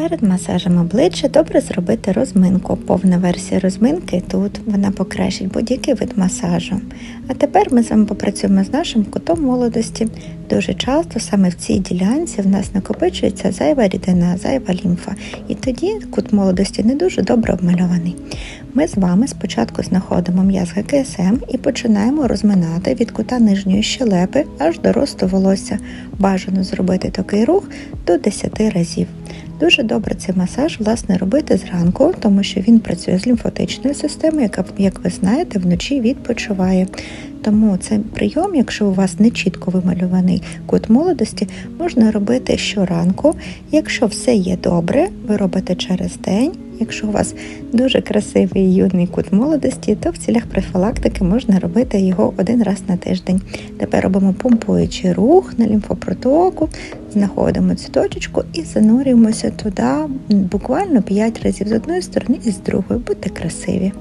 Перед масажем обличчя добре зробити розминку. Повна версія розминки тут вона покращить будь-який вид масажу. А тепер ми з вами попрацюємо з нашим кутом молодості. Дуже часто саме в цій ділянці в нас накопичується зайва рідина, зайва лімфа, і тоді кут молодості не дуже добре обмальований. Ми з вами спочатку знаходимо м'яз ГКСМ і починаємо розминати від кута нижньої щелепи аж до росту волосся. Бажано зробити такий рух до 10 разів. Дуже добре цей масаж власне робити зранку, тому що він працює з лімфатичною системою, яка, як ви знаєте, вночі відпочиває. Тому цей прийом, якщо у вас не чітко вималюваний кут молодості, можна робити щоранку. Якщо все є добре, ви робите через день. Якщо у вас дуже красивий юний кут молодості, то в цілях профілактики можна робити його один раз на тиждень. Тепер робимо помпуючий рух на лімфопротоку, знаходимо цю точечку і занурюємося туди буквально 5 разів з одної сторони і з другої. Будьте красиві.